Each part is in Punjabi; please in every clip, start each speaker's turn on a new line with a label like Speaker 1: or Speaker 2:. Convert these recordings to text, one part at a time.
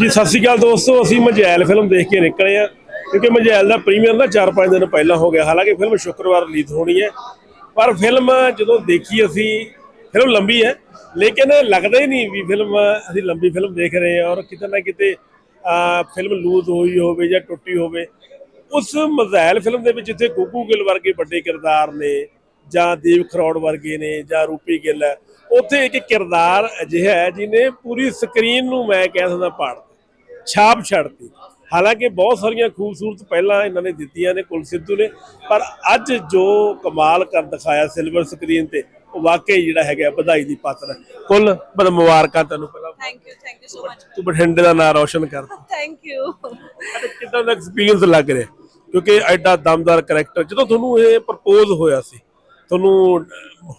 Speaker 1: ਜੀ, ਸਤਿ ਸ਼੍ਰੀ ਅਕਾਲ ਦੋਸਤੋ, ਅਸੀਂ ਮਜੈਲ ਫਿਲਮ ਦੇਖ ਕੇ ਨਿਕਲੇ ਆ ਕਿਉਂਕਿ ਮਜੈਲ ਦਾ ਪ੍ਰੀਮੀਅਰ ਨਾ 4-5 ਦਿਨ ਪਹਿਲਾਂ ਹੋ ਗਿਆ, ਹਾਲਾਂਕਿ ਫਿਲਮ ਸ਼ੁੱਕਰਵਾਰ ਰਿਲੀਜ਼ ਹੋਣੀ ਹੈ, ਪਰ ਫਿਲਮ ਜਦੋਂ ਦੇਖੀ ਅਸੀਂ ਫਿਲਮ ਲੰਬੀ ਹੈ, ਲੇਕਿਨ ਲੱਗਦਾ ਹੀ ਨਹੀਂ ਵੀ ਫਿਲਮ ਅਸੀਂ ਲੰਬੀ ਫਿਲਮ ਦੇਖ ਰਹੇ ਹਾਂ ਔਰ ਕਿਤੇ ਨਾ ਕਿਤੇ ਫਿਲਮ ਲੂਜ਼ ਹੋਈ ਹੋਵੇ ਜਾਂ ਟੁੱਟੀ ਹੋਵੇ। ਉਸ ਮਜ਼ੈਲ ਫਿਲਮ ਦੇ ਵਿੱਚ ਜਿੱਥੇ ਗੁੱਗੂ ਗਿੱਲ ਵਰਗੇ ਵੱਡੇ ਕਿਰਦਾਰ ਨੇ, ਜਾਂ ਦੇਵ ਖਰੋੜ ਵਰਗੇ ਨੇ, ਜਾਂ ਰੂਪੀ ਗਿੱਲ ਹੈ, ਉੱਥੇ ਇੱਕ ਕਿਰਦਾਰ ਅਜਿਹਾ ਹੈ ਜਿਹਨੇ ਪੂਰੀ ਸਕਰੀਨ ਨੂੰ ਮੈਂ ਕਹਿ ਸਕਦਾ ਪਾੜ ਛਾਪ ਛੱਡਤੀ। ਹਾਲਾਂਕਿ ਬਹੁਤ ਸਾਰੀਆਂ ਖੂਬਸੂਰਤ ਪਹਿਲਾਂ ਇਹਨਾਂ ਨੇ ਦਿੱਤੀਆਂ ਨੇ ਕੁਲ ਸਿੱਧੂ ਨੇ ਪਰ ਅੱਜ ਜੋ ਕਮਾਲ ਕਰ ਦਿਖਾਇਆ ਸਿਲਵਰ ਸਕਰੀਨ ਤੇ ਉਹ ਵਾਕਈ ਜਿਹੜਾ ਹੈਗਾ ਵਧਾਈ ਦੀ ਪਾਤਰ ਹੈ। ਕੁੱਲ ਬਦ ਮੁਬਾਰਕਾਂ ਤੈਨੂੰ ਪਹਿਲਾਂ।
Speaker 2: Thank you thank you so much
Speaker 1: ਤੂੰ ਬਠਿੰਡੇ ਦਾ ਨਾਂ ਰੌਸ਼ਨ ਕਰ।
Speaker 2: ਥੈਂਕ ਯੂ
Speaker 1: ਕਿਦਾਂ ਦਾ ਐਕਸਪੀਰੀਅੰਸ ਲੱਗ ਰਿਹਾ? ਕਿਉਂਕਿ ਐਡਾ ਦਮਦਾਰ ਕੈਰੈਕਟਰ ਜਦੋਂ ਤੁਹਾਨੂੰ ਇਹ ਪ੍ਰਪੋਜ਼ ਹੋਇਆ ਸੀ ਤੁਹਾਨੂੰ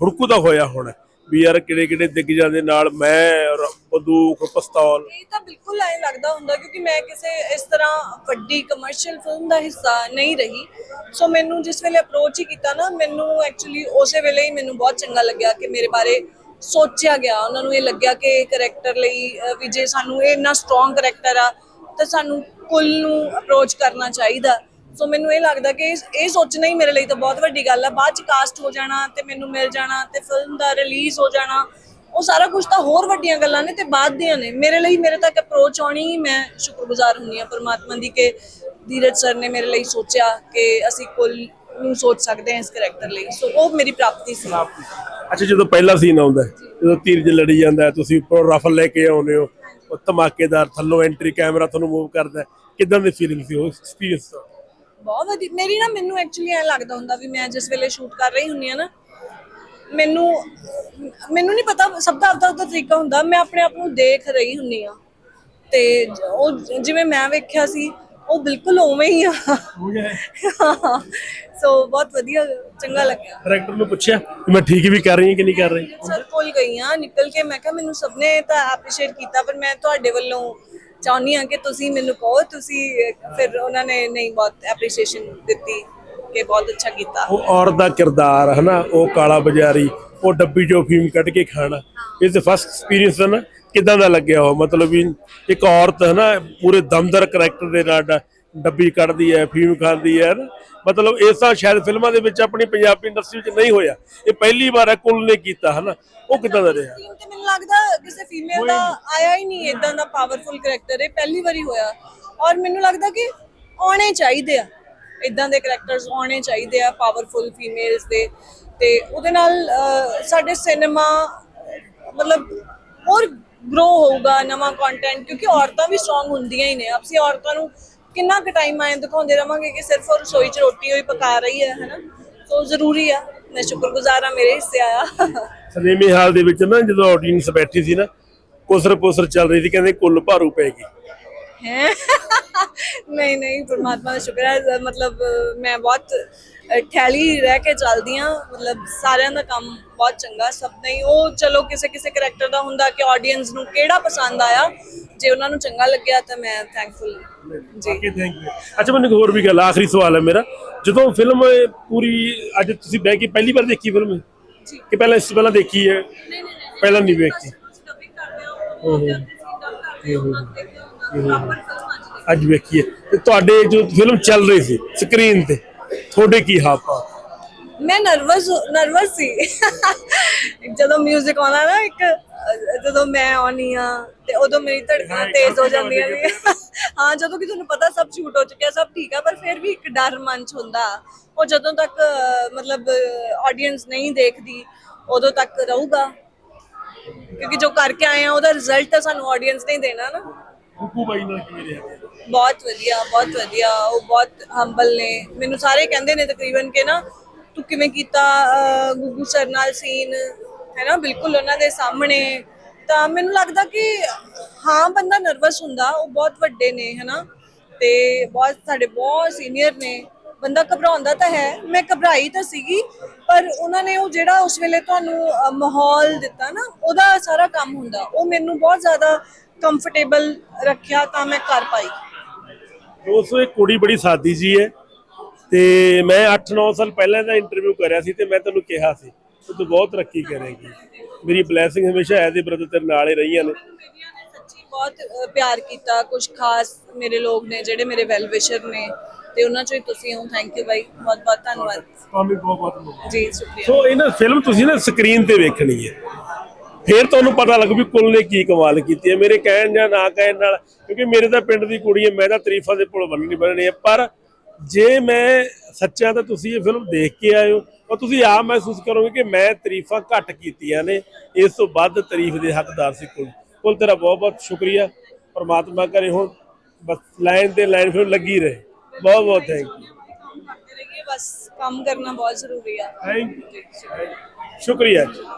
Speaker 1: ਹੁੜਕੂ ਦਾ ਹੋਇਆ ਹੋਣਾ ਵੀ ਯਾਰ ਕਿਹੜੇ ਕਿਹੜੇ ਦਿਗਜਾਂ ਦੇ ਨਾਲ ਮੈਂ ਬੰਦੂਕ, ਪਿਸਤੌਲ।
Speaker 2: ਇਹ ਤਾਂ ਬਿਲਕੁਲ ਐਂ ਲੱਗਦਾ ਹੁੰਦਾ ਕਿਉਂਕਿ ਮੈਂ ਕਿਸੇ ਇਸ ਤਰ੍ਹਾਂ ਵੱਡੀ ਕਮਰਸ਼ੀਅਲ ਫਿਲਮ ਦਾ ਹਿੱਸਾ ਨਹੀਂ ਰਹੀ। ਸੋ ਮੈਨੂੰ ਜਿਸ ਵੇਲੇ ਅਪਰੋਚ ਹੀ ਕੀਤਾ ਨਾ, ਮੈਨੂੰ ਐਕਚੁਅਲੀ ਉਸੇ ਵੇਲੇ ਹੀ ਮੈਨੂੰ ਬਹੁਤ ਚੰਗਾ ਲੱਗਿਆ ਕਿ ਮੇਰੇ ਬਾਰੇ ਸੋਚਿਆ ਗਿਆ। ਉਹਨਾਂ ਨੂੰ ਇਹ ਲੱਗਿਆ ਕਿ ਕਰੈਕਟਰ ਲਈ ਵੀ ਜੇ ਸਾਨੂੰ ਇਹ ਇੰਨਾ ਸਟਰੋਂਗ ਕਰੈਕਟਰ ਆ, ਤਾਂ ਸਾਨੂੰ ਕੁੱਲ ਨੂੰ ਅਪਰੋਚ ਕਰਨਾ ਚਾਹੀਦਾ। ਸੋ ਮੈਨੂੰ ਇਹ ਲੱਗਦਾ ਕਿ ਇਹ ਸੋਚਣਾ ਹੀ ਮੇਰੇ ਲਈ ਤਾਂ ਬਹੁਤ ਵੱਡੀ ਗੱਲ ਆ। ਬਾਅਦ ਚ ਕਾਸਟ ਹੋ ਜਾਣਾ ਤੇ ਮੈਨੂੰ ਮਿਲ ਜਾਣਾ ਤੇ ਫਿਲਮ ਦਾ ਰਿਲੀਜ਼ ਹੋ ਜਾਣਾ। ਉਹ ਸਾਰਾ ਕੁਝ ਤਾਂ ਹੋਰ ਵੱਡੀਆਂ ਗੱਲਾਂ ਨੇ ਤੇ ਬਾਅਦ ਦੀਆਂ ਨੇ। ਮੇਰੇ ਲਈ ਮੇਰੇ ਤੱਕ ਅਪਰੋਚ ਆਉਣੀ ਮੈਂ ਸ਼ੁਕਰਗੁਜ਼ਾਰ ਹੁੰਨੀ ਆ ਪਰਮਾਤਮਾ ਦੀ ਕਿ ਧੀਰਜ ਸਰ ਨੇ ਮੇਰੇ ਲਈ ਸੋਚਿਆ ਕਿ ਅਸੀਂ ਕੁੱਲ ਨੂੰ ਸੋਚ ਸਕਦੇ ਹਾਂ ਇਸ ਕਰੈਕਟਰ ਲਈ। ਸੋ ਉਹ ਮੇਰੀ ਪ੍ਰਾਪਤੀ ਸੀ।
Speaker 1: ਅੱਛਾ ਜਦੋਂ ਪਹਿਲਾ ਸੀਨ ਆਉਂਦਾ ਜਦੋਂ ਤੀਰ ਜ ਲੜੀ ਜਾਂਦਾ ਤੁਸੀਂ ਉੱਪਰੋਂ ਰਫਲ ਲੈ ਕੇ ਆਉਂਦੇ ਹੋ ਉਹ ਧਮਾਕੇਦਾਰ ਥੱਲੋਂ ਐਂਟਰੀ ਕੈਮਰਾ ਤੁਹਾਨੂੰ ਮੂਵ ਕਰਦਾ ਕਿੱਦਾਂ ਦੀ ਫੀਲਿੰਗ ਸੀ ਉਹ ਐਕਸਪੀਰੀਅੰਸ
Speaker 2: ਬਹੁਤ ਵਧੀਆ। ਮੇਰੀ ਨਾ ਮੈਨੂੰ ਐਕਚੁਅਲੀ ਐ ਲੱਗਦਾ ਹੁੰਦਾ ਵੀ ਮੈਂ ਜਿਸ ਵੇਲੇ ਸ਼ੂਟ ਕਰ ਰਹੀ ਹੁੰਨੀ ਆ ਨਾ ਮੈਨੂੰ ਮੈਨੂੰ ਨਹੀਂ ਪਤਾ ਸਭ ਦਾ ਆਪਦਾ ਆਪਦਾ ਤਰੀਕਾ ਹੁੰਦਾ ਮੈਂ ਆਪਣੇ ਆਪ ਨੂੰ ਦੇਖ ਰਹੀ ਹੁੰਨੀ ਆ। ਤੇ ਉਹ ਜਿਵੇਂ ਮੈਂ ਵੇਖਿਆ ਸੀ ਉਹ ਬਿਲਕੁਲ ਉਵੇਂ ਹੀ ਆ। ਸੋ ਬਹੁਤ ਵਧੀਆ ਚੰਗਾ ਲੱਗਿਆ।
Speaker 1: ਡਾਇਰੈਕਟਰ ਨੂੰ ਪੁੱਛਿਆ ਵੀ ਮੈਂ ਠੀਕ ਵੀ ਕਰ ਰਹੀ ਹਾਂ ਕਿ ਨਹੀਂ ਕਰ ਰਹੀ?
Speaker 2: ਸਰ ਕੋਲ ਗਈ ਆ ਨਿਕਲ ਕੇ ਮੈਂ ਕਿਹਾ ਮੈਨੂੰ ਸਭ ਨੇ ਤਾਂ ਐਪਰੀਸ਼ੀਏਟ ਕੀਤਾ ਪਰ ਮੈਂ ਤੁਹਾਡੇ ਵੱਲੋਂ ਚਾਹੁੰਦੀ ਆ ਕਿ ਤੁਸੀਂ ਮੈਨੂੰ ਕਹੋ ਤੁਸੀਂ ਫਿਰ ਉਹਨਾਂ ਨੇ ਨਹੀਂ ਬਹੁਤ ਐਪਰੀਸ਼ੀਏਸ਼ਨ ਦਿੱਤੀ। ਕਿ ਬਹੁਤ ਅੱਛਾ ਕੀਤਾ।
Speaker 1: ਉਹ ਔਰਤ ਦਾ ਕਿਰਦਾਰ ਹੈ ਨਾ ਉਹ ਕਾਲਾ ਬਾਜ਼ਾਰੀ ਉਹ ਡੱਬੀ ਚੋਂ ਫੀਮ ਕੱਢ ਕੇ ਖਾਣਾ। ਇਸ ਫਸਟ ਐਕਸਪੀਰੀਅੰਸ ਹੈ ਨਾ ਕਿਦਾਂ ਦਾ ਲੱਗਿਆ ਉਹ? ਮਤਲਬ ਵੀ ਇੱਕ ਔਰਤ ਹੈ ਨਾ ਪੂਰੇ ਦਮਦਰ ਕਰੈਕਟਰ ਦੇ ਨਾਲ ਡੱਬੀ ਕੱਢਦੀ ਹੈ ਫੀਮ ਖਾਂਦੀ ਹੈ ਮਤਲਬ ਇਸ ਤਾਂ ਸ਼ਾਇਦ ਫਿਲਮਾਂ ਦੇ ਵਿੱਚ ਆਪਣੀ ਪੰਜਾਬੀ ਇੰਡਸਟਰੀ ਵਿੱਚ ਨਹੀਂ ਹੋਇਆ। ਇਹ ਪਹਿਲੀ ਵਾਰ ਹੈ ਕੁੱਲ ਨੇ ਕੀਤਾ ਹੈ ਨਾ ਉਹ ਕਿਦਾਂ ਦਾ ਰਿਹਾ?
Speaker 2: ਮੈਨੂੰ ਲੱਗਦਾ ਕਿਸੇ ਫੀਮੇਲ ਦਾ ਆਇਆ ਹੀ ਨਹੀਂ ਇਦਾਂ ਦਾ ਪਾਵਰਫੁਲ ਕਰੈਕਟਰ ਇਹ ਪਹਿਲੀ ਵਾਰੀ ਹੋਇਆ। ਔਰ ਮੈਨੂੰ ਲੱਗਦਾ ਕਿ ਆਉਣੇ ਚਾਹੀਦੇ ਆ। ਇਦਾਂ ਦੇ ਕਰੈਕਟਰਸ ਆਉਣੇ ਚਾਹੀਦੇ ਆ ਪਾਵਰਫੁਲ ਫੀਮੇਲਸ ਦੇ। ਤੇ ਉਹਦੇ ਨਾਲ ਸਾਡੇ ਸਿਨੇਮਾ ਮਤਲਬ ਹੋਰ ਗਰੋ ਹੋਊਗਾ ਨਵਾਂ ਕੰਟੈਂਟ ਕਿਉਂਕਿ ਔਰਤਾਂ ਵੀ ਸਟਰੋਂਗ ਹੁੰਦੀਆਂ ਹੀ ਨੇ। ਅਸੀਂ ਔਰਤਾਂ ਨੂੰ ਕਿੰਨਾ ਕੁ ਟਾਈਮ ਆਏ ਦਿਖਾਉਂਦੇ ਰਵਾਂਗੇ ਕਿ ਸਿਰਫ ਰਸੋਈ 'ਚ ਰੋਟੀ ਹੋਈ ਪਕਾ ਰਹੀ ਹੈ, ਹੈਨਾ? ਸੋ ਜ਼ਰੂਰੀ ਆ। ਮੈਂ ਸ਼ੁਕਰਗੁਜ਼ਾਰ ਆ ਮੇਰੇ ਹਿੱਸੇ ਆਇਆ।
Speaker 1: ਸਿਨੇਮੇ ਹਾਲ ਦੇ ਵਿੱਚ ਨਾ ਜਦੋਂ ਆਡੀਅנס ਬੈਠੀ ਸੀ ਨਾ, ਕੁਸਰ ਪੁਸਰ ਚੱਲ ਰਹੀ ਸੀ, ਕਹਿੰਦੇ ਕੁੱਲ ਭਾਰੂ ਪੈਗੀ
Speaker 2: ਹੈ ਨਹੀਂ ਨਹੀਂ ਪਰਮਾਤਮਾ ਦਾ ਸ਼ੁਕਰ ਹੈ ਮਤਲਬ ਮੈਂ ਬਹੁਤ ਠਹਿਲੀ ਰਹਿ ਕੇ ਚੱਲਦੀ ਆ ਮਤਲਬ ਸਾਰਿਆਂ ਦਾ ਕੰਮ ਬਹੁਤ ਚੰਗਾ ਸਭ ਨਹੀਂ ਉਹ ਚਲੋ ਕਿਸੇ ਕਿਸੇ ਕਰੈਕਟਰ ਦਾ ਹੁੰਦਾ ਕਿ ਆਡੀਅנס ਨੂੰ ਕਿਹੜਾ ਪਸੰਦ ਆਇਆ ਜੇ ਉਹਨਾਂ ਨੂੰ ਚੰਗਾ ਲੱਗਿਆ ਤਾਂ ਮੈਂ ਥੈਂਕਫੁਲ ਜੀ
Speaker 1: ਓਕੇ ਥੈਂਕ ਯੂ ਅੱਛਾ ਮੈਨੂੰ ਇੱਕ ਹੋਰ ਵੀ ਗੱਲ ਆਖਰੀ ਸਵਾਲ ਹੈ ਮੇਰਾ ਜਦੋਂ ਫਿਲਮ ਪੂਰੀ ਅੱਜ ਤੁਸੀਂ ਬਹਿ ਕੇ ਪਹਿਲੀ ਵਾਰ ਦੇਖੀ ਫਿਲਮ
Speaker 2: ਜੀ।
Speaker 1: ਕਿ ਪਹਿਲਾਂ ਇਸ ਤੋਂ ਪਹਿਲਾਂ ਦੇਖੀ ਹੈ
Speaker 2: ਨਹੀਂ ਨਹੀਂ ਨਹੀਂ
Speaker 1: ਪਹਿਲਾਂ ਨਹੀਂ ਵੇਖੀ
Speaker 2: ਡਬਿੰਗ ਕਰਦੇ ਹੋ ਉਹ ਜਦ ਅਸੀਂ ਡਬ ਕਰਦੇ ਅੱਜ
Speaker 1: ਵੇਖੀਏ। ਤੇ ਤੁਹਾਡੇ ਜੋ ਫਿਲਮ ਚੱਲ ਰਹੀ ਸੀ ਸਕਰੀਨ ਤੇ ਤੁਹਾਡੇ ਕੀ ਹਾਪਾ
Speaker 2: ਮੈਂ ਨਰਵਸ ਨਰਵਸ ਸੀ। ਜਦੋਂ 뮤직 ਆਉਣਾ ਨਾ ਇੱਕ ਜਦੋਂ ਮੈਂ ਆਉਣੀ ਆ ਤੇ ਉਦੋਂ ਮੇਰੀ ਧੜਕਣਾਂ ਤੇਜ਼ ਹੋ ਜਾਂਦੀਆਂ ਨੇ। ਹਾਂ ਜਦੋਂ ਕਿ ਤੁਹਾਨੂੰ ਪਤਾ ਸਭ ਛੂਟ ਹੋ ਚੁੱਕਿਆ ਸਭ ਠੀਕ ਆ ਪਰ ਫਿਰ ਵੀ ਇੱਕ ਡਰ ਮਨ ਚ ਹੁੰਦਾ। ਉਹ ਜਦੋਂ ਤੱਕ ਮਤਲਬ ਆਡੀਅנס ਨਹੀਂ ਦੇਖਦੀ ਉਦੋਂ ਤੱਕ ਰਹੂਗਾ। ਕਿਉਂਕਿ ਜੋ ਕਰਕੇ ਆਏ ਆ ਉਹਦਾ ਰਿਜ਼ਲਟ ਸਾਨੂੰ ਆਡੀਅנס ਨੇ ਦੇਣਾ ਨਾ।
Speaker 1: ਕੁਕੂ ਬਾਈ ਨਾਲ ਕਿਵੇਂ ਰਿਹਾ
Speaker 2: ਬਹੁਤ ਵਧੀਆ ਬਹੁਤ ਵਧੀਆ। ਉਹ ਬਹੁਤ ਹੰਬਲ ਨੇ। ਮੈਨੂੰ ਸਾਰੇ ਕਹਿੰਦੇ ਨੇ ਤਕਰੀਬਨ ਕਿ ਨਾ, ਤੂੰ ਕਿਵੇਂ ਕੀਤਾ ਗੁੱਗੂ ਸਰ ਨਾਲ ਸੀਨ? ਹੈ ਨਾ? ਬਿਲਕੁਲ ਉਹਨਾਂ ਦੇ ਸਾਹਮਣੇ। ਤਾਂ ਮੈਨੂੰ ਲੱਗਦਾ ਕਿ ਹਾਂ, ਬੰਦਾ ਨਰਵਸ ਹੁੰਦਾ। ਉਹ ਬਹੁਤ ਵੱਡੇ ਨੇ, ਹੈ ਨਾ? ਤੇ ਬਹੁਤ, ਸਾਡੇ ਬਹੁਤ ਸੀਨੀਅਰ ਨੇ। ਬੰਦਾ ਘਬਰਾਉਂਦਾ ਤਾਂ ਹੈ। ਮੈਂ ਘਬਰਾਈ ਤਾਂ ਸੀਗੀ, ਪਰ ਉਹਨਾਂ ਨੇ ਉਹ ਜਿਹੜਾ ਉਸ ਵੇਲੇ ਤੁਹਾਨੂੰ ਮਾਹੌਲ ਦਿੱਤਾ ਨਾ, ਉਹਦਾ ਸਾਰਾ ਕੰਮ ਹੁੰਦਾ। ਉਹ ਮੈਨੂੰ ਬਹੁਤ ਜ਼ਿਆਦਾ ਕੰਫਰਟੇਬਲ ਰੱਖਿਆ ਤਾਂ ਮੈਂ ਕਰ ਪਾਈ।
Speaker 1: ਦੋਸਤੋ ਇਹ ਕੁੜੀ ਬੜੀ ਸਾਦੀ ਜੀ ਹੈ ਤੇ ਮੈਂ 8-9 ਸਾਲ ਪਹਿਲਾਂ ਦਾ ਇੰਟਰਵਿਊ ਕਰਿਆ ਸੀ ਤੇ ਮੈਂ ਤੈਨੂੰ ਕਿਹਾ ਸੀ ਤੂੰ ਬਹੁਤ ਤਰੱਕੀ ਕਰੇਗੀ। ਮੇਰੀ ਬਲੇਸਿੰਗ ਹਮੇਸ਼ਾ ਐਜ਼ ਏ ਬ੍ਰਦਰ ਤੇਰੇ ਨਾਲ ਹੀ ਰਹੀਆਂ ਨੇ।
Speaker 2: ਬੇਟੀਆਂ ਨੇ ਸੱਚੀ ਬਹੁਤ ਪਿਆਰ ਕੀਤਾ ਕੁਝ ਖਾਸ ਮੇਰੇ ਲੋਕ ਨੇ ਜਿਹੜੇ ਮੇਰੇ ਵੈਲ ਵਿਸ਼ਰ ਨੇ ਤੇ ਉਹਨਾਂ ਚੋਂ ਹੀ ਤੁਸੀਂ ਹੋ। ਥੈਂਕ ਯੂ ਬਾਈ ਬਹੁਤ ਬਹੁਤ ਧੰਨਵਾਦ
Speaker 1: ਤੁਹਾਨੂੰ ਬਹੁਤ ਬਹੁਤ
Speaker 2: ਜੀ ਸ਼ੁਕਰੀਆ।
Speaker 1: ਸੋ ਇਹਨਾਂ ਫਿਲਮ ਤੁਸੀਂ ਨਾ ਸਕਰੀਨ ਤੇ ਵੇਖਣੀ ਹੈ। ਫਿਰ ਤੁਹਾਨੂੰ ਪਤਾ ਲੱਗੂ ਵੀ ਕੁੱਲ ਨੇ ਕੀ ਕਮਾਲ ਕੀਤੀ ਹੈ। ਮੇਰੇ ਕਹਿਣ ਜਾਂ ਨਾ ਕਹਿਣ ਨਾਲ ਕਿਉਂਕਿ ਮੇਰੇ ਤਾਂ ਪਿੰਡ ਦੀ ਕੁੜੀ ਹੈ ਮੈਂ ਤਾਂ ਤਾਰੀਫਾਂ ਦੇ ਪੁਲ ਬੰਨਣੀ ਬੰਨਣੀ ਹੈ ਪਰ ਜੇ ਮੈਂ ਸੱਚਾ ਤਾਂ ਤੁਸੀਂ ਇਹ ਫਿਲਮ ਦੇਖ ਕੇ ਆਏ ਹੋ ਤਾਂ ਤੁਸੀਂ ਆਪ ਮਹਿਸੂਸ ਕਰੋਗੇ ਕਿ ਮੈਂ ਤਾਰੀਫਾਂ ਘੱਟ ਕੀਤੀਆਂ ਨੇ। ਇਸ ਤੋਂ ਵੱਧ ਤਾਰੀਫ ਦੇ ਹੱਕਦਾਰ ਸੀ ਕੁੱਲ। ਕੁੱਲ ਤੇਰਾ ਬਹੁਤ ਬਹੁਤ ਸ਼ੁਕਰੀਆ। ਪਰਮਾਤਮਾ ਕਰੇ ਹੁਣ ਬਸ ਲਾਈਨ ਤੇ ਲਾਈਨ ਫਿਰ ਲੱਗੀ ਰਹੇ। ਬਹੁਤ ਬਹੁਤ ਥੈਂਕ ਯੂ
Speaker 2: ਬਸ ਕੰਮ ਕਰਨਾ ਬਹੁਤ ਜ਼ਰੂਰੀ ਆ।
Speaker 1: ਥੈਂਕ ਯੂ ਸ਼ੁਕਰੀਆ